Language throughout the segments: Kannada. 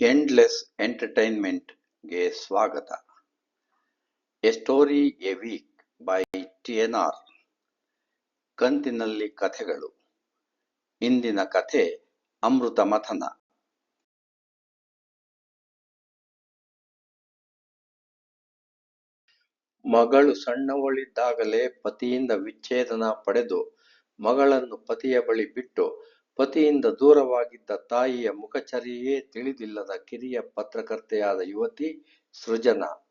ಎಂಡ್ಲೆಸ್ ಎಂಟರ್ಟೈನ್ಮೆಂಟ್‌ಗೆ ಸ್ವಾಗತ. A story a week by T N R ಕಂತಿನಲ್ಲಿ ಕಥೆಗಳು. ಇಂದಿನ ಕಥೆ ಅಮೃತ ಮಥನ. ಮಗಳು ಸಣ್ಣವಳಿದ್ದಾಗಲೇ ಪತಿಯಿಂದ ವಿಚ್ಛೇದನ ಪಡೆದು ಮಗಳನ್ನು ಪತಿಯ ಬಳಿ ಬಿಟ್ಟು ಪತಿಯಿಂದ ದೂರವಾಗಿದ್ದ ತಾಯಿಯ ಮುಖಚರ್ಯೆಯೇ ತಿಳಿದಿಲ್ಲದ ಕಿರಿಯ ಪತ್ರಕರ್ತೆಯಾದ ಯುವತಿ ಸೃಜನಾ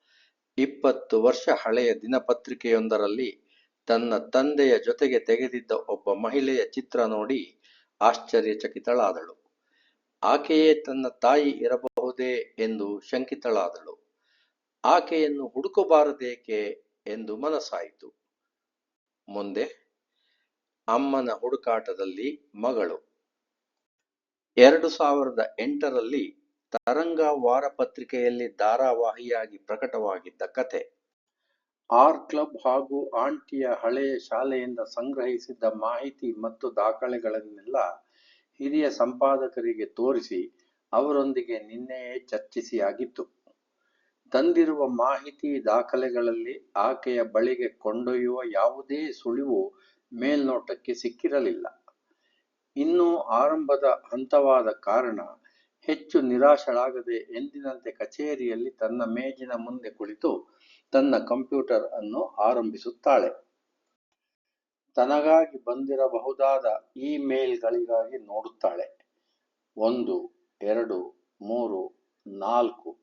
ಇಪ್ಪತ್ತು ವರ್ಷ ಹಳೆಯ ದಿನಪತ್ರಿಕೆಯೊಂದರಲ್ಲಿ ತನ್ನ ತಂದೆಯ ಜೊತೆಗೆ ತೆಗೆದಿದ್ದ ಒಬ್ಬ ಮಹಿಳೆಯ ಚಿತ್ರ ನೋಡಿ ಆಶ್ಚರ್ಯಚಕಿತಳಾದಳು. ಆಕೆಯೇ ತನ್ನ ತಾಯಿ ಇರಬಹುದೇ ಎಂದು ಶಂಕಿತಳಾದಳು. ಆಕೆಯನ್ನು ಹುಡುಕಬಾರದೇಕೆ ಎಂದು ಮನಸ್ಸಾಯಿತು. ಮುಂದೆ ಅಮ್ಮನ ಹುಡುಕಾಟದಲ್ಲಿ ಮಗಳು. ಎರಡು ಸಾವಿರದ ಎಂಟರಲ್ಲಿ ತರಂಗ ವಾರಪತ್ರಿಕೆಯಲ್ಲಿ ಧಾರಾವಾಹಿಯಾಗಿ ಪ್ರಕಟವಾಗಿದ್ದ ಕಥೆ. ಆರ್ ಕ್ಲಬ್ ಹಾಗೂ ಆಂಟಿಯ ಹಳೆಯ ಶಾಲೆಯಿಂದ ಸಂಗ್ರಹಿಸಿದ್ದ ಮಾಹಿತಿ ಮತ್ತು ದಾಖಲೆಗಳನ್ನೆಲ್ಲ ಹಿರಿಯ ಸಂಪಾದಕರಿಗೆ ತೋರಿಸಿ ಅವರೊಂದಿಗೆ ನಿನ್ನೆಯೇ ಚರ್ಚಿಸಿಯಾಗಿತ್ತು. ತಂದಿರುವ ಮಾಹಿತಿ ದಾಖಲೆಗಳಲ್ಲಿ ಆಕೆಯ ಬಳಿಗೆ ಕೊಂಡೊಯ್ಯುವ ಯಾವುದೇ ಸುಳಿವು ಮೇಲ್ನೋಟಕ್ಕೆ ಸಿಕ್ಕಿರಲಿಲ್ಲ. ಇನ್ನೂ ಆರಂಭದ ಹಂತವಾದ ಕಾರಣ ಹೆಚ್ಚು ನಿರಾಶಳಾಗದೆ ಎಂದಿನಂತೆ ಕಚೇರಿಯಲ್ಲಿ ತನ್ನ ಮೇಜಿನ ಮುಂದೆ ಕುಳಿತು ತನ್ನ ಕಂಪ್ಯೂಟರ್ ಅನ್ನು ಆರಂಭಿಸುತ್ತಾಳೆ. ತನಗಾಗಿ ಬಂದಿರಬಹುದಾದ ಇಮೇಲ್ಗಳಿಗಾಗಿ ಮೇಲ್ ಗಳಿಗಾಗಿ ನೋಡುತ್ತಾಳೆ. ಒಂದು, ಎರಡು, ಮೂರು, ನಾಲ್ಕು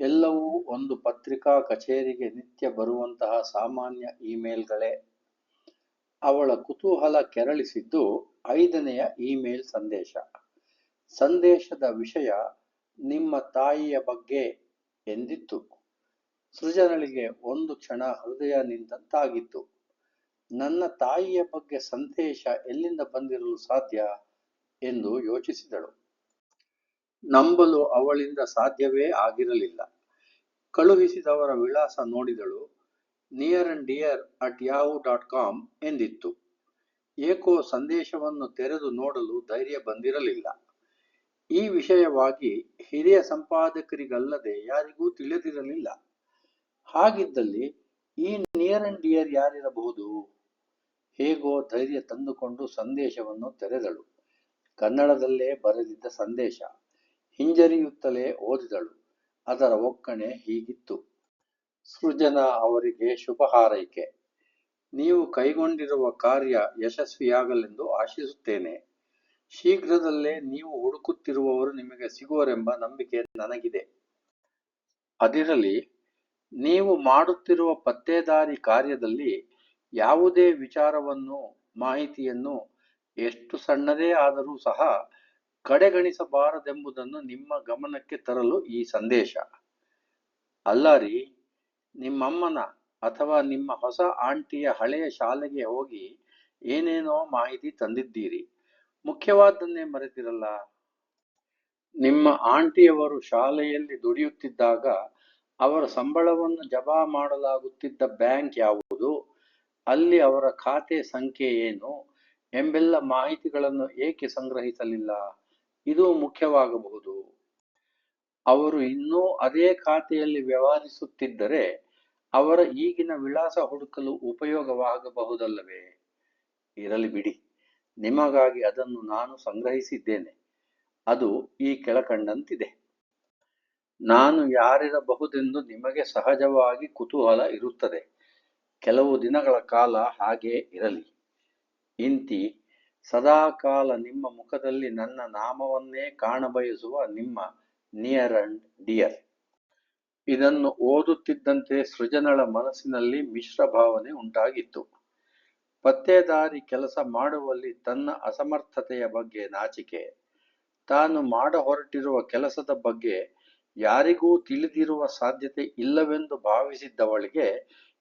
ಎಲ್ಲವೂ ಒಂದು ಪತ್ರಿಕಾ ಕಚೇರಿಗೆ ನಿತ್ಯ ಬರುವಂತಹ ಸಾಮಾನ್ಯ ಇಮೇಲ್ಗಳೇ. ಅವಳ ಕುತೂಹಲ ಕೆರಳಿಸಿದ್ದು ಐದನೆಯ ಇಮೇಲ್ ಸಂದೇಶ. ಸಂದೇಶದ ವಿಷಯ ನಿಮ್ಮ ತಾಯಿಯ ಬಗ್ಗೆ ಎಂದಿತ್ತು. ಸೃಜನಳಿಗೆ ಒಂದು ಕ್ಷಣ ಹೃದಯ ನಿಂತಂತಾಗಿತ್ತು. ನನ್ನ ತಾಯಿಯ ಬಗ್ಗೆ ಸಂದೇಶ ಎಲ್ಲಿಂದ ಬಂದಿರಲು ಸಾಧ್ಯ ಎಂದು ಯೋಚಿಸಿದಳು. ನಂಬಲು ಅವಳಿಂದ ಸಾಧ್ಯವೇ ಆಗಿರಲಿಲ್ಲ. ಕಳುಹಿಸಿದವರ ವಿಳಾಸ ನೋಡಿದಳು. Near and dear at Yahoo dot com ಎಂದಿತ್ತು. ಏಕೋ ಸಂದೇಶವನ್ನು ತೆರೆದು ನೋಡಲು ಧೈರ್ಯ ಬಂದಿರಲಿಲ್ಲ. ಈ ವಿಷಯವಾಗಿ ಹಿರಿಯ ಸಂಪಾದಕರಿಗಲ್ಲದೆ ಯಾರಿಗೂ ತಿಳಿದಿರಲಿಲ್ಲ. ಹಾಗಿದ್ದಲ್ಲಿ ಈ ನಿಯರ್ ಅಂಡ್ ಡಿಯರ್ ಯಾರಿರಬಹುದು? ಹೇಗೋ ಧೈರ್ಯ ತಂದುಕೊಂಡು ಸಂದೇಶವನ್ನು ತೆರೆದಳು. ಕನ್ನಡದಲ್ಲೇ ಬರೆದಿದ್ದ ಸಂದೇಶ. ಹಿಂಜರಿಯುತ್ತಲೇ ಓದಿದಳು. ಅದರ ಒಕ್ಕಣೆ ಹೀಗಿತ್ತು. ಸೃಜನಾ ಅವರಿಗೆ ಶುಭ ಹಾರೈಕೆ. ನೀವು ಕೈಗೊಂಡಿರುವ ಕಾರ್ಯ ಯಶಸ್ವಿಯಾಗಲೆಂದು ಆಶಿಸುತ್ತೇನೆ. ಶೀಘ್ರದಲ್ಲೇ ನೀವು ಹುಡುಕುತ್ತಿರುವವರು ನಿಮಗೆ ಸಿಗುವರೆಂಬ ನಂಬಿಕೆ ನನಗಿದೆ. ಅದಿರಲಿ, ನೀವು ಮಾಡುತ್ತಿರುವ ಪತ್ತೇದಾರಿ ಕಾರ್ಯದಲ್ಲಿ ಯಾವುದೇ ವಿಚಾರವನ್ನು, ಮಾಹಿತಿಯನ್ನು ಎಷ್ಟು ಸಣ್ಣದೇ ಆದರೂ ಸಹ ಕಡೆಗಣಿಸಬಾರದೆಂಬುದನ್ನು ನಿಮ್ಮ ಗಮನಕ್ಕೆ ತರಲು ಈ ಸಂದೇಶ. ಅಲ್ಲಾರೀ, ನಿಮ್ಮಮ್ಮನ ಅಥವಾ ನಿಮ್ಮ ಹೊಸ ಆಂಟಿಯ ಹಳೆಯ ಶಾಲೆಗೆ ಹೋಗಿ ಏನೇನೋ ಮಾಹಿತಿ ತಂದಿದ್ದೀರಿ. ಮುಖ್ಯವಾದ್ದನ್ನೇ ಮರೆತಿರಲ್ಲ. ನಿಮ್ಮ ಆಂಟಿಯವರು ಶಾಲೆಯಲ್ಲಿ ದುಡಿಯುತ್ತಿದ್ದಾಗ ಅವರ ಸಂಬಳವನ್ನು ಜಮಾ ಮಾಡಲಾಗುತ್ತಿದ್ದ ಬ್ಯಾಂಕ್ ಯಾವುದು, ಅಲ್ಲಿ ಅವರ ಖಾತೆ ಸಂಖ್ಯೆ ಏನು ಎಂಬೆಲ್ಲ ಮಾಹಿತಿಗಳನ್ನು ಏಕೆ ಸಂಗ್ರಹಿಸಲಿಲ್ಲ? ಇದು ಮುಖ್ಯವಾಗಬಹುದು. ಅವರು ಇನ್ನೂ ಅದೇ ಖಾತೆಯಲ್ಲಿ ವ್ಯವಹರಿಸುತ್ತಿದ್ದರೆ ಅವರ ಈಗಿನ ವಿಳಾಸ ಹುಡುಕಲು ಉಪಯೋಗವಾಗಬಹುದಲ್ಲವೇ? ಇರಲಿ ಬಿಡಿ, ನಿಮಗಾಗಿ ಅದನ್ನು ನಾನು ಸಂಗ್ರಹಿಸಿದ್ದೇನೆ. ಅದು ಈ ಕೆಳಕಂಡಂತಿದೆ. ನಾನು ಯಾರಿರಬಹುದೆಂದು ನಿಮಗೆ ಸಹಜವಾಗಿ ಕುತೂಹಲ ಇರುತ್ತದೆ. ಕೆಲವು ದಿನಗಳ ಕಾಲ ಹಾಗೇ ಇರಲಿ. ಇಂತಿ ಸದಾಕಾಲ ನಿಮ್ಮ ಮುಖದಲ್ಲಿ ನನ್ನ ನಾಮವನ್ನೇ ಕಾಣಬಯಸುವ ನಿಮ್ಮ ನಿಯರ್ ಅಂಡ್ ಡಿಯರ್. ಇದನ್ನು ಓದುತ್ತಿದ್ದಂತೆ ಸೃಜನಳ ಮನಸ್ಸಿನಲ್ಲಿ ಮಿಶ್ರ ಭಾವನೆ ಉಂಟಾಗಿತ್ತು. ಪತ್ತೆದಾರಿ ಕೆಲಸ ಮಾಡುವಲ್ಲಿ ತನ್ನ ಅಸಮರ್ಥತೆಯ ಬಗ್ಗೆ ನಾಚಿಕೆ, ತಾನು ಮಾಡ ಹೊರಟಿರುವ ಕೆಲಸದ ಬಗ್ಗೆ ಯಾರಿಗೂ ತಿಳಿದಿರುವ ಸಾಧ್ಯತೆ ಇಲ್ಲವೆಂದು ಭಾವಿಸಿದ್ದವಳಿಗೆ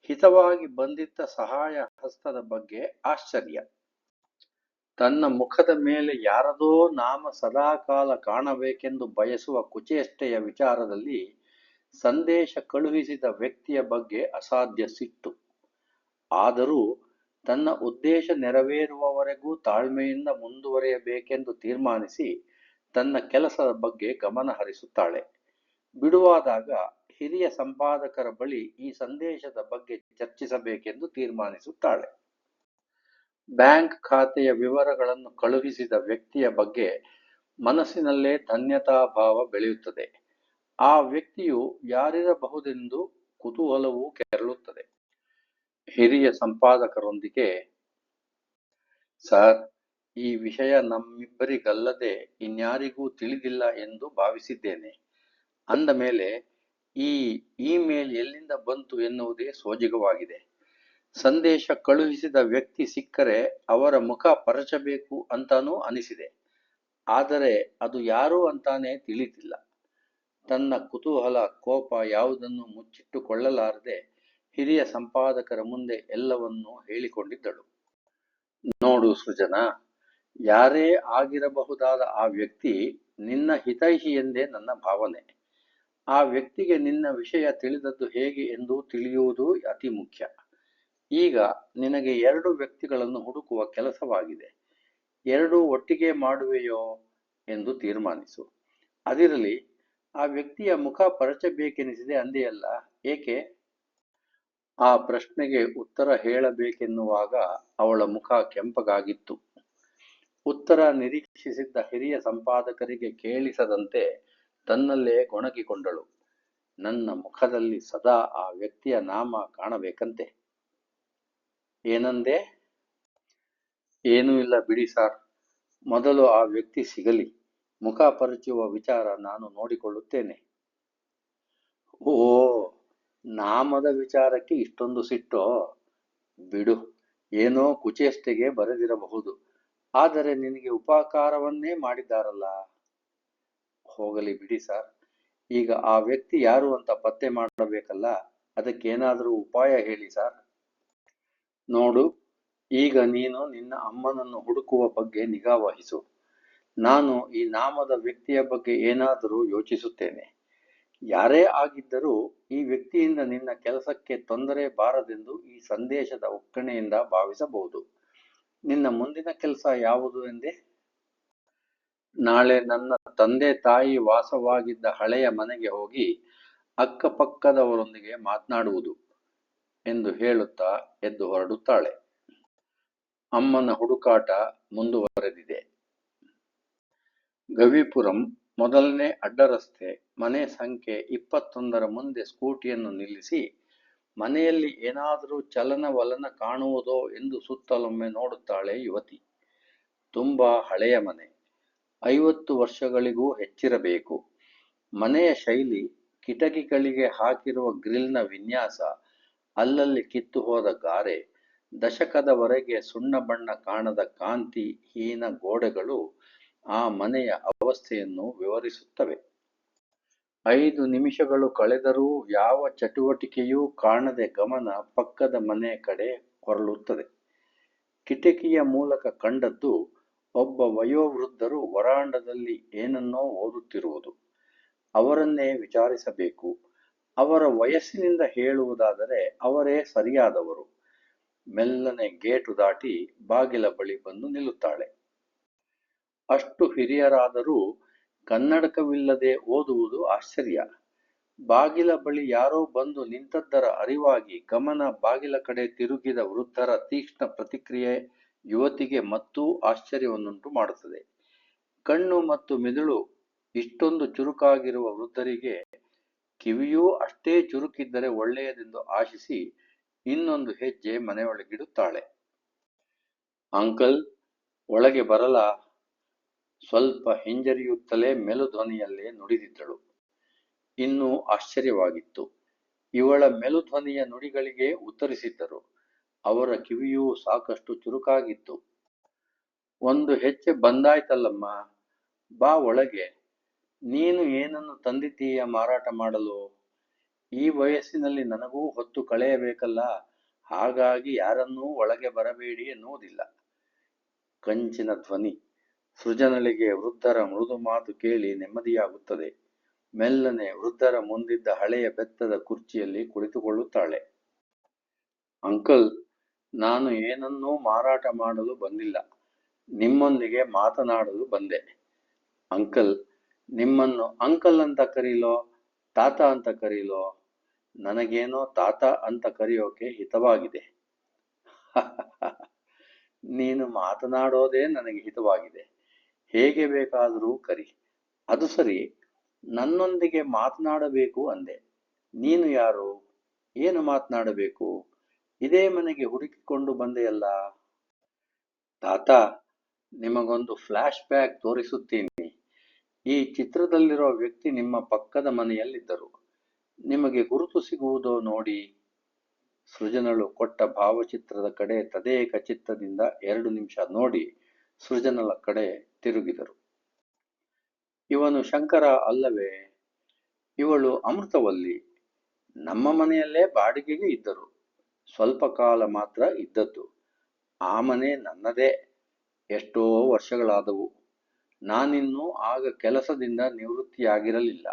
ಹಿತವಾಗಿ ಬಂದಿದ್ದ ಸಹಾಯ ಹಸ್ತದ ಬಗ್ಗೆ ಆಶ್ಚರ್ಯ. ತನ್ನ ಮುಖದ ಮೇಲೆ ಯಾರದೋ ನಾಮ ಸದಾಕಾಲ ಕಾಣಬೇಕೆಂದು ಬಯಸುವ ಕುಚೇಷ್ಟೆಯ ವಿಚಾರದಲ್ಲಿ ಸಂದೇಶ ಕಳುಹಿಸಿದ ವ್ಯಕ್ತಿಯ ಬಗ್ಗೆ ಅಸಾಧ್ಯ ಸಿಟ್ಟು. ಆದರೂ ತನ್ನ ಉದ್ದೇಶ ನೆರವೇರುವವರೆಗೂ ತಾಳ್ಮೆಯಿಂದ ಮುಂದುವರಿಯಬೇಕೆಂದು ತೀರ್ಮಾನಿಸಿ ತನ್ನ ಕೆಲಸದ ಬಗ್ಗೆ ಗಮನ ಹರಿಸುತ್ತಾಳೆ ಬಿಡುವಾದಾಗ ಹಿರಿಯ ಸಂಪಾದಕರ ಬಳಿ ಈ ಸಂದೇಶದ ಬಗ್ಗೆ ಚರ್ಚಿಸಬೇಕೆಂದು ತೀರ್ಮಾನಿಸುತ್ತಾಳೆ ಬ್ಯಾಂಕ್ ಖಾತೆಯ ವಿವರಗಳನ್ನು ಕಳುಹಿಸಿದ ವ್ಯಕ್ತಿಯ ಬಗ್ಗೆ ಮನಸ್ಸಿನಲ್ಲೇ ಧನ್ಯತಾಭಾವ ಬೆಳೆಯುತ್ತದೆ. ಆ ವ್ಯಕ್ತಿಯು ಯಾರಿರಬಹುದೆಂದು ಕುತೂಹಲವೂ ಕೆರಳುತ್ತದೆ. ಹಿರಿಯ ಸಂಪಾದಕರೊಂದಿಗೆ, ಸರ್, ಈ ವಿಷಯ ನಮ್ಮಿಬ್ಬರಿಗಲ್ಲದೆ ಇನ್ಯಾರಿಗೂ ತಿಳಿದಿಲ್ಲ ಎಂದು ಭಾವಿಸಿದ್ದೇನೆ. ಅಂದ ಮೇಲೆ, ಈ ಇಮೇಲ್ ಎಲ್ಲಿಂದ ಬಂತು ಎನ್ನುವುದೇ ಸೋಜಿಗವಾಗಿದೆ. ಸಂದೇಶ ಕಳುಹಿಸಿದ ವ್ಯಕ್ತಿ ಸಿಕ್ಕರೆ ಅವರ ಮುಖ ಪರಚಬೇಕು ಅಂತಾನೂ ಅನಿಸಿದೆ. ಆದರೆ ಅದು ಯಾರು ಅಂತಾನೆ ತಿಳಿದಿಲ್ಲ ತನ್ನ ಕುತೂಹಲ, ಕೋಪ ಯಾವುದನ್ನು ಮುಚ್ಚಿಟ್ಟುಕೊಳ್ಳಲಾರದೆ ಹಿರಿಯ ಸಂಪಾದಕರ ಮುಂದೆ ಎಲ್ಲವನ್ನೂ ಹೇಳಿಕೊಂಡಿದ್ದಳು. ನೋಡು ಸೃಜನಾ, ಯಾರೇ ಆಗಿರಬಹುದಾದ ಆ ವ್ಯಕ್ತಿ ನಿನ್ನ ಹಿತೈಷಿ ಎಂದೇ ನನ್ನ ಭಾವನೆ. ಆ ವ್ಯಕ್ತಿಗೆ ನಿನ್ನ ವಿಷಯ ತಿಳಿದದ್ದು ಹೇಗೆ ಎಂದು ತಿಳಿಯುವುದು ಅತಿ ಮುಖ್ಯ. ಈಗ ನಿನಗೆ ಎರಡು ವ್ಯಕ್ತಿಗಳನ್ನು ಹುಡುಕುವ ಕೆಲಸವಾಗಿದೆ. ಎರಡೂ ಒಟ್ಟಿಗೆ ಮಾಡುವೆಯೋ ಎಂದು ತೀರ್ಮಾನಿಸು. ಅದಿರಲಿ, ಆ ವ್ಯಕ್ತಿಯ ಮುಖ ಪರಚಬೇಕೆನಿಸಿದೆ ಅಂದೆಯಲ್ಲ, ಏಕೆ? ಆ ಪ್ರಶ್ನೆಗೆ ಉತ್ತರ ಹೇಳಬೇಕೆನ್ನುವಾಗ ಅವಳ ಮುಖ ಕೆಂಪಗಾಗಿತ್ತು. ಉತ್ತರ ನಿರೀಕ್ಷಿಸಿದ್ದ ಹಿರಿಯ ಸಂಪಾದಕರಿಗೆ ಕೇಳಿಸದಂತೆ ತನ್ನಲ್ಲೇ ಗೊಣಗಿಕೊಂಡಳು. ನನ್ನ ಮುಖದಲ್ಲಿ ಸದಾ ಆ ವ್ಯಕ್ತಿಯ ನಾಮ ಕಾಣಬೇಕಂತೆ. ಏನಂದೆ? ಏನೂ ಇಲ್ಲ ಬಿಡಿ ಸಾರ್. ಮೊದಲು ಆ ವ್ಯಕ್ತಿ ಸಿಗಲಿ. ಮುಖ ಪರಿಚುವ ವಿಚಾರ ನಾನು ನೋಡಿಕೊಳ್ಳುತ್ತೇನೆ. ಓ ನಾಮದ ವಿಚಾರಕ್ಕೆ ಇಷ್ಟೊಂದು ಸಿಟ್ಟೋ? ಬಿಡು. ಏನೋ ಕುಚೇಷ್ಟೆಗೆ ಬರೆದಿರಬಹುದು. ಆದರೆ ನಿನಗೆ ಉಪಕಾರವನ್ನೇ ಮಾಡಿದ್ದಾರಲ್ಲ. ಹೋಗಲಿ ಬಿಡಿ ಸರ್. ಈಗ ಆ ವ್ಯಕ್ತಿ ಯಾರು ಅಂತ ಪತ್ತೆ ಮಾಡಬೇಕಲ್ಲ? ಅದಕ್ಕೇನಾದರೂ ಉಪಾಯ ಹೇಳಿ ಸರ್. ನೋಡು, ಈಗ ನೀನು ನಿನ್ನ ಅಮ್ಮನನ್ನು ಹುಡುಕುವ ಬಗ್ಗೆ ನಿಗಾ ವಹಿಸು. ನಾನು ಈ ನಾಮದ ವ್ಯಕ್ತಿಯ ಬಗ್ಗೆ ಏನಾದರೂ ಯೋಚಿಸುತ್ತೇನೆ. ಯಾರೇ ಆಗಿದ್ದರೂ ಈ ವ್ಯಕ್ತಿಯಿಂದ ನಿನ್ನ ಕೆಲಸಕ್ಕೆ ತೊಂದರೆ ಬಾರದೆಂದು ಈ ಸಂದೇಶದ ಒಕ್ಕಣೆಯಿಂದ ಭಾವಿಸಬಹುದು. ನಿನ್ನ ಮುಂದಿನ ಕೆಲಸ ಯಾವುದು ಎಂದೇ? ನಾಳೆ ನನ್ನ ತಂದೆ ತಾಯಿ ವಾಸವಾಗಿದ್ದ ಹಳೆಯ ಮನೆಗೆ ಹೋಗಿ ಅಕ್ಕಪಕ್ಕದವರೊಂದಿಗೆ ಮಾತನಾಡುವುದು. ಎಂದು ಹೇಳುತ್ತಾ ಎದ್ದು ಹೊರಡುತ್ತಾಳೆ. ಅಮ್ಮನ ಹುಡುಕಾಟ ಮುಂದುವರೆದಿದೆ. ಗವಿಪುರಂ ಮೊದಲನೇ ಅಡ್ಡರಸ್ತೆ, ಮನೆ ಸಂಖ್ಯೆ ಇಪ್ಪತ್ತೊಂದರ ಮುಂದೆ ಸ್ಕೂಟಿಯನ್ನು ನಿಲ್ಲಿಸಿ, ಮನೆಯಲ್ಲಿ ಏನಾದರೂ ಚಲನವಲನ ಕಾಣುವುದೋ ಎಂದು ಸುತ್ತಲೊಮ್ಮೆ ನೋಡುತ್ತಾಳೆ ಯುವತಿ. ತುಂಬಾ ಹಳೆಯ ಮನೆ. ಐವತ್ತು ವರ್ಷಗಳಿಗೂ ಹೆಚ್ಚಿರಬೇಕು. ಮನೆಯ ಶೈಲಿ ಕಿಟಕಿಗಳಿಗೆ ಹಾಕಿರುವ ಗ್ರಿಲ್ನ ವಿನ್ಯಾಸ ಅಲ್ಲಲ್ಲಿ ಕಿತ್ತು ಹೋದ ಗಾರೆ, ದಶಕದವರೆಗೆ ಸುಣ್ಣ ಬಣ್ಣ ಕಾಣದ ಕಾಂತಿ, ಹೀನ ಗೋಡೆಗಳು ಆ ಮನೆಯ ಅವಸ್ಥೆಯನ್ನು ವಿವರಿಸುತ್ತವೆ. ಐದು ನಿಮಿಷಗಳು ಕಳೆದರೂ ಯಾವ ಚಟುವಟಿಕೆಯೂ ಕಾಣದೆ ಗಮನ ಪಕ್ಕದ ಮನೆ ಕಡೆ ಹೊರಳುತ್ತದೆ ಕಿಟಕಿಯ ಮೂಲಕ ಕಂಡದ್ದು ಒಬ್ಬ ವಯೋವೃದ್ಧರು ವರಾಂಡದಲ್ಲಿ ಏನನ್ನೋ ಓದುತ್ತಿರುವುದು. ಅವರನ್ನೇ ವಿಚಾರಿಸಬೇಕು. ಅವರ ವಯಸ್ಸಿನಿಂದ ಹೇಳುವುದಾದರೆ ಅವರೇ ಸರಿಯಾದವರು. ಮೆಲ್ಲನೆ ಗೇಟು ದಾಟಿ ಬಾಗಿಲ ಬಳಿ ಬಂದು ನಿಲ್ಲುತ್ತಾಳೆ. ಅಷ್ಟು ಹಿರಿಯರಾದರೂ ಕನ್ನಡಕವಿಲ್ಲದೆ ಓದುವುದು ಆಶ್ಚರ್ಯ. ಬಾಗಿಲ ಬಳಿ ಯಾರೋ ಬಂದು ನಿಂತದ್ದರ ಅರಿವಾಗಿ ಗಮನ ಬಾಗಿಲ ಕಡೆ ತಿರುಗಿದ ವೃದ್ಧರ ತೀಕ್ಷ್ಣ ಪ್ರತಿಕ್ರಿಯೆ ಯುವತಿಗೆ ಮತ್ತೂ ಆಶ್ಚರ್ಯವನ್ನುಂಟು ಮಾಡುತ್ತದೆ. ಕಣ್ಣು ಮತ್ತು ಮಿದುಳು ಇಷ್ಟೊಂದು ಚುರುಕಾಗಿರುವ ವೃದ್ಧರಿಗೆ ಕಿವಿಯೂ ಅಷ್ಟೇ ಚುರುಕಿದ್ದರೆ ಒಳ್ಳೆಯದೆಂದು ಆಶಿಸಿ ಇನ್ನೊಂದು ಹೆಜ್ಜೆ ಮನೆಯೊಳಗಿಡುತ್ತಾಳೆ. ಅಂಕಲ್, ಒಳಗೆ ಬರಲ. ಸ್ವಲ್ಪ ಹಿಂಜರಿಯುತ್ತಲೇ ಮೆಲುಧ್ವನಿಯಲ್ಲೇ ನುಡಿದಿದ್ದಳು. ಇನ್ನೂ ಆಶ್ಚರ್ಯವಾಗಿತ್ತು. ಇವಳ ಮೆಲುಧ್ವನಿಯ ನುಡಿಗಳಿಗೆ ಉತ್ತರಿಸಿದ್ದರು. ಅವರ ಕಿವಿಯೂ ಸಾಕಷ್ಟು ಚುರುಕಾಗಿತ್ತು. ಒಂದು ಹೆಜ್ಜೆ ಬಂದಾಯ್ತಲ್ಲಮ್ಮ, ಬಾ ಒಳಗೆ. ನೀನು ಏನನ್ನು ತಂದಿತೀಯ ಮಾರಾಟ ಮಾಡಲು? ಈ ವಯಸ್ಸಿನಲ್ಲಿ ನನಗೂ ಹೊತ್ತು ಕಳೆಯಬೇಕಲ್ಲ, ಹಾಗಾಗಿ ಯಾರನ್ನೂ ಒಳಗೆ ಬರಬೇಡಿ ಎನ್ನುವುದಿಲ್ಲ. ಕಂಚಿನ ಧ್ವನಿ. ಸೃಜನಳಿಗೆ ವೃದ್ಧರ ಮೃದು ಮಾತು ಕೇಳಿ ನೆಮ್ಮದಿಯಾಗುತ್ತದೆ. ಮೆಲ್ಲನೆ ವೃದ್ಧರ ಮುಂದಿದ್ದ ಹಳೆಯ ಬೆತ್ತದ ಕುರ್ಚಿಯಲ್ಲಿ ಕುಳಿತುಕೊಳ್ಳುತ್ತಾಳೆ. ಅಂಕಲ್, ನಾನು ಏನನ್ನೂ ಮಾರಾಟ ಮಾಡಲು ಬಂದಿಲ್ಲ. ನಿಮ್ಮೊಂದಿಗೆ ಮಾತನಾಡಲು ಬಂದೆ. ಅಂಕಲ್ ನಿಮ್ಮನ್ನು ಅಂಕಲ್ ಅಂತ ಕರೀಲೋ, ತಾತ ಅಂತ ಕರೀಲೋ, ನನಗೇನೋ ತಾತ ಅಂತ ಕರೆಯೋಕೆ ಹಿತವಾಗಿದೆ. ನೀನು ಮಾತನಾಡೋದೇ ನನಗೆ ಹಿತವಾಗಿದೆ. ಹೇಗೆ ಬೇಕಾದರೂ ಕರಿ. ಅದು ಸರಿ, ನನ್ನೊಂದಿಗೆ ಮಾತನಾಡಬೇಕು ಅಂದೆ. ನೀನು ಯಾರು? ಏನು ಮಾತನಾಡಬೇಕು? ಇದೇ ಮನೆಗೆ ಹುಡುಕಿಕೊಂಡು ಬಂದೆಯಲ್ಲ ತಾತ, ನಿಮಗೊಂದು ಫ್ಲಾಶ್ ಬ್ಯಾಕ್ ತೋರಿಸುತ್ತೀನಿ. ಈ ಚಿತ್ರದಲ್ಲಿರೋ ವ್ಯಕ್ತಿ ನಿಮ್ಮ ಪಕ್ಕದ ಮನೆಯಲ್ಲಿದ್ದರು. ನಿಮಗೆ ಗುರುತು ಸಿಗುವುದೋ ನೋಡಿ. ಸೃಜನಳು ಕೊಟ್ಟ ಭಾವಚಿತ್ರದ ಕಡೆ ತದೇಕ ಚಿತ್ತದಿಂದ ಎರಡು ನಿಮಿಷ ನೋಡಿ ಸೃಜನಳ ಕಡೆ ತಿರುಗಿದರು. ಇವನು ಶಂಕರ ಅಲ್ಲವೇ? ಇವಳು ಅಮೃತವಲ್ಲಿ. ನಮ್ಮ ಮನೆಯಲ್ಲೇ ಬಾಡಿಗೆಗೆ ಇದ್ದರು. ಸ್ವಲ್ಪ ಕಾಲ ಮಾತ್ರ ಇದ್ದದ್ದು. ಆ ಮನೆ ನನ್ನದೇ. ಎಷ್ಟೋ ವರ್ಷಗಳಾದವು. ನಾನಿನ್ನೂ ಆಗ ಕೆಲಸದಿಂದ ನಿವೃತ್ತಿಯಾಗಿರಲಿಲ್ಲ.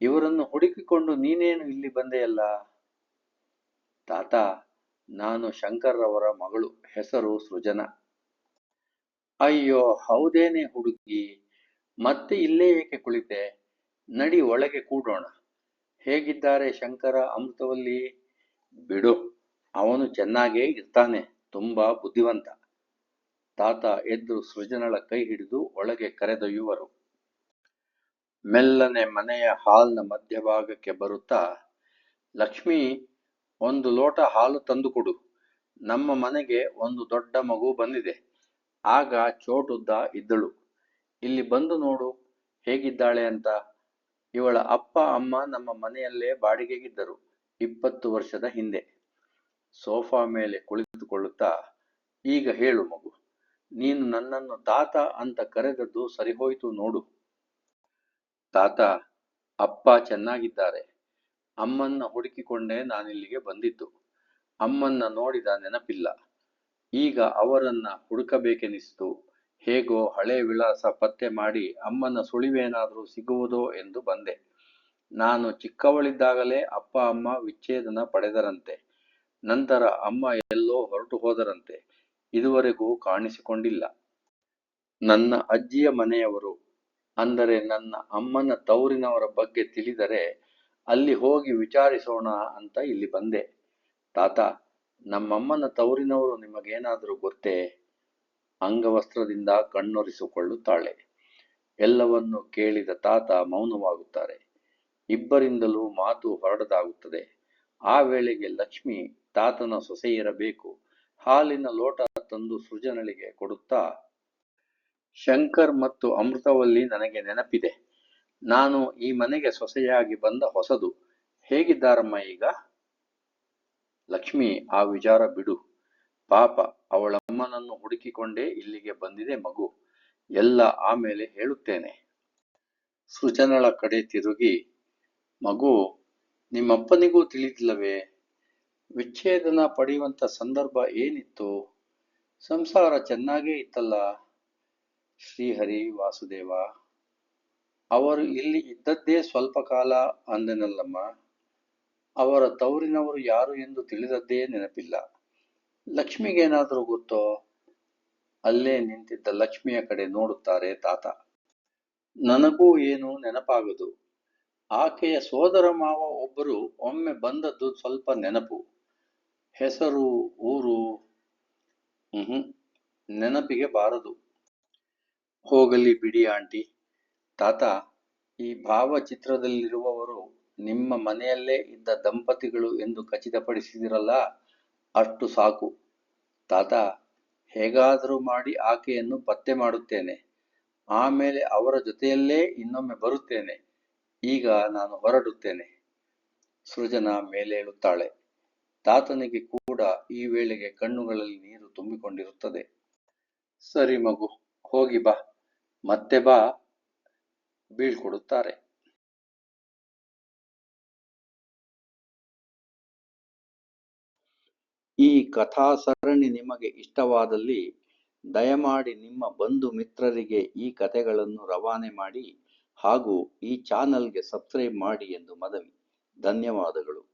ಇವರನ್ನು ಹುಡುಕಿಕೊಂಡು ನೀನೇನು ಇಲ್ಲಿ ಬಂದೆಯಲ್ಲ? ತಾತ, ನಾನು ಶಂಕರ್ರವರ ಮಗಳು, ಹೆಸರು ಸೃಜನ. ಅಯ್ಯೋ, ಹೌದೇನೆ ಹುಡುಗಿ? ಮತ್ತೆ ಇಲ್ಲೇ ಏಕೆ ಕುಳಿತೆ? ನಡಿ ಒಳಗೆ ಕೂಡೋಣ. ಹೇಗಿದ್ದಾರೆ ಶಂಕರ ಅಮೃತವಲ್ಲಿ? ಬಿಡು, ಅವನು ಚೆನ್ನಾಗೇ ಇರ್ತಾನೆ, ತುಂಬಾ ಬುದ್ಧಿವಂತ. ತಾತ ಎದ್ದು ಸೃಜನಳ ಕೈ ಹಿಡಿದು ಒಳಗೆ ಕರೆದೊಯ್ಯುವರು. ಮೆಲ್ಲನೆ ಮನೆಯ ಹಾಲ್ನ ಮಧ್ಯಭಾಗಕ್ಕೆ ಬರುತ್ತಾ, ಲಕ್ಷ್ಮಿ, ಒಂದು ಲೋಟ ಹಾಲು ತಂದುಕೊಡು. ನಮ್ಮ ಮನೆಗೆ ಒಂದು ದೊಡ್ಡ ಮಗು ಬಂದಿದೆ. ಆಗ ಚೋಟುದ್ದ ಇದ್ದಳು. ಇಲ್ಲಿ ಬಂದು ನೋಡು, ಹೇಗಿದ್ದಾಳೆ ಅಂತ. ಇವಳ ಅಪ್ಪ, ಅಮ್ಮ ನಮ್ಮ ಮನೆಯಲ್ಲೇ ಬಾಡಿಗೆಗಿದ್ದರು ಇಪ್ಪತ್ತು ವರ್ಷದ ಹಿಂದೆ. ಸೋಫಾ ಮೇಲೆ ಕುಳಿತುಕೊಳ್ಳುತ್ತಾ, ಈಗ ಹೇಳು ಮಗು. ನೀನು ನನ್ನನ್ನು ತಾತ ಅಂತ ಕರೆದದ್ದು ಸರಿಹೋಯ್ತು ನೋಡು. ತಾತ ಅಪ್ಪ ಚೆನ್ನಾಗಿದ್ದಾರೆ. ಅಮ್ಮನ್ನ ಹುಡುಕಿಕೊಂಡೇ ನಾನಿಲ್ಲಿಗೆ ಬಂದಿದ್ದು. ಅಮ್ಮನ್ನ ನೋಡಿದ ನೆನಪಿಲ್ಲ. ಈಗ ಅವರನ್ನ ಹುಡುಕಬೇಕೆನಿಸಿತು. ಹೇಗೋ ಹಳೆ ವಿಳಾಸ ಪತ್ತೆ ಮಾಡಿ ಅಮ್ಮನ ಸುಳಿವೇನಾದರೂ ಸಿಗುವುದೋ ಎಂದು ಬಂದೆ. ನಾನು ಚಿಕ್ಕವಳಿದ್ದಾಗಲೇ ಅಪ್ಪ, ಅಮ್ಮ ವಿಚ್ಛೇದನ ಪಡೆದರಂತೆ. ನಂತರ ಅಮ್ಮ ಎಲ್ಲೋ ಹೊರಟು ಹೋದರಂತೆ. ಇದುವರೆಗೂ ಕಾಣಿಸಿಕೊಂಡಿಲ್ಲ. ನನ್ನ ಅಜ್ಜಿಯ ಮನೆಯವರು, ಅಂದರೆ ನನ್ನ ಅಮ್ಮನ ತವರಿನವರ ಬಗ್ಗೆ ತಿಳಿದರೆ ಅಲ್ಲಿ ಹೋಗಿ ವಿಚಾರಿಸೋಣ ಅಂತ ಇಲ್ಲಿ ಬಂದೆ. ತಾತ, ನಮ್ಮಮ್ಮನ ತವರಿನವರು ನಿಮಗೇನಾದರೂ ಗೊತ್ತೇ? ಅಂಗವಸ್ತ್ರದಿಂದ ಕಣ್ಣೊರಿಸಿಕೊಳ್ಳುತ್ತಾಳೆ. ಎಲ್ಲವನ್ನು ಕೇಳಿದ ತಾತ ಮೌನವಾಗುತ್ತಾರೆ. ಇಬ್ಬರಿಂದಲೂ ಮಾತು ಹೊರಡದಾಗುತ್ತದೆ. ಆ ವೇಳೆಗೆ ಲಕ್ಷ್ಮಿ ತಾತನ ಸೊಸೆಯಿರಬೇಕು. ಹಾಲಿನ ಲೋಟ ತಂದು ಸೃಜನಳಿಗೆ ಕೊಡುತ್ತಾ, ಶಂಕರ್ ಮತ್ತು ಅಮೃತವಲ್ಲಿ ನನಗೆ ನೆನಪಿದೆ. ನಾನು ಈ ಮನೆಗೆ ಸೊಸೆಯಾಗಿ ಬಂದ ಹೊಸದು. ಹೇಗಿದ್ದಾರಮ್ಮ ಈಗ? ಲಕ್ಷ್ಮಿ, ಆ ವಿಚಾರ ಬಿಡು. ಪಾಪ, ಅವಳಮ್ಮನನ್ನು ಹುಡುಕಿಕೊಂಡೇ ಇಲ್ಲಿಗೆ ಬಂದಿದೆ ಮಗು. ಎಲ್ಲ ಆಮೇಲೆ ಹೇಳುತ್ತೇನೆ. ಸೃಜನಳ ಕಡೆ ತಿರುಗಿ, ಮಗು, ನಿಮ್ಮಪ್ಪನಿಗೂ ತಿಳಿದಿಲ್ಲವೇ? ವಿಚ್ಛೇದನ ಪಡೆಯುವಂತ ಸಂದರ್ಭ ಏನಿತ್ತು? ಸಂಸಾರ ಚೆನ್ನಾಗೇ ಇತ್ತಲ್ಲ? ಶ್ರೀಹರಿ ವಾಸುದೇವ, ಅವರು ಇಲ್ಲಿ ಇದ್ದದ್ದೇ ಸ್ವಲ್ಪ ಕಾಲ ಅಂದೆನಲ್ಲಮ್ಮ. ಅವರ ತವರಿನವರು ಯಾರು ಎಂದು ತಿಳಿದದ್ದೇ ನೆನಪಿಲ್ಲ. ಲಕ್ಷ್ಮಿಗೇನಾದರೂ ಗೊತ್ತೋ? ಅಲ್ಲೇ ನಿಂತಿದ್ದ ಲಕ್ಷ್ಮಿಯ ಕಡೆ ನೋಡುತ್ತಾರೆ ತಾತ. ನನಗೂ ಏನು ನೆನಪಾಗದು. ಆಕೆಯ ಸೋದರ ಮಾವ ಒಬ್ಬರು ಒಮ್ಮೆ ಬಂದದ್ದು ಸ್ವಲ್ಪ ನೆನಪು. ಹೆಸರು, ಊರು ಹ್ಮ್ ನೆನಪಿಗೆ ಬಾರದು ಹೋಗಲಿ ಬಿಡಿ ಆಂಟಿ. ತಾತ, ಈ ಭಾವಚಿತ್ರದಲ್ಲಿರುವವರು ನಿಮ್ಮ ಮನೆಯಲ್ಲೇ ಇದ್ದ ದಂಪತಿಗಳು ಎಂದು ಖಚಿತಪಡಿಸಿದಿರಲ್ಲ, ಅಷ್ಟು ಸಾಕು. ತಾತ, ಹೇಗಾದರೂ ಮಾಡಿ ಆಕೆಯನ್ನು ಪತ್ತೆ ಮಾಡುತ್ತೇನೆ. ಆಮೇಲೆ ಅವರ ಜೊತೆಯಲ್ಲೇ ಇನ್ನೊಮ್ಮೆ ಬರುತ್ತೇನೆ. ಈಗ ನಾನು ಹೊರಡುತ್ತೇನೆ. ಸೃಜನ ಮೇಲೇಳುತ್ತಾಳೆ. ತಾತನಿಗೆ ಕೂಡ ಈ ವೇಳೆಗೆ ಕಣ್ಣುಗಳಲ್ಲಿ ನೀರು ತುಂಬಿಕೊಂಡಿರುತ್ತದೆ. ಸರಿ ಮಗು, ಹೋಗಿ ಬಾ. ಮತ್ತೆ ಬಾ, ಬೀಳ್ಕೊಡುತ್ತಾರೆ. ಈ ಕಥಾ ಸರಣಿ ನಿಮಗೆ ಇಷ್ಟವಾದಲ್ಲಿ ದಯಮಾಡಿ ನಿಮ್ಮ ಬಂಧು ಮಿತ್ರರಿಗೆ ಈ ಕಥೆಗಳನ್ನು ರವಾನೆ ಮಾಡಿ ಹಾಗೂ ಈ ಚಾನಲ್ಗೆ ಸಬ್ಸ್ಕ್ರೈಬ್ ಮಾಡಿ ಎಂದು ಮನವಿ. ಧನ್ಯವಾದಗಳು.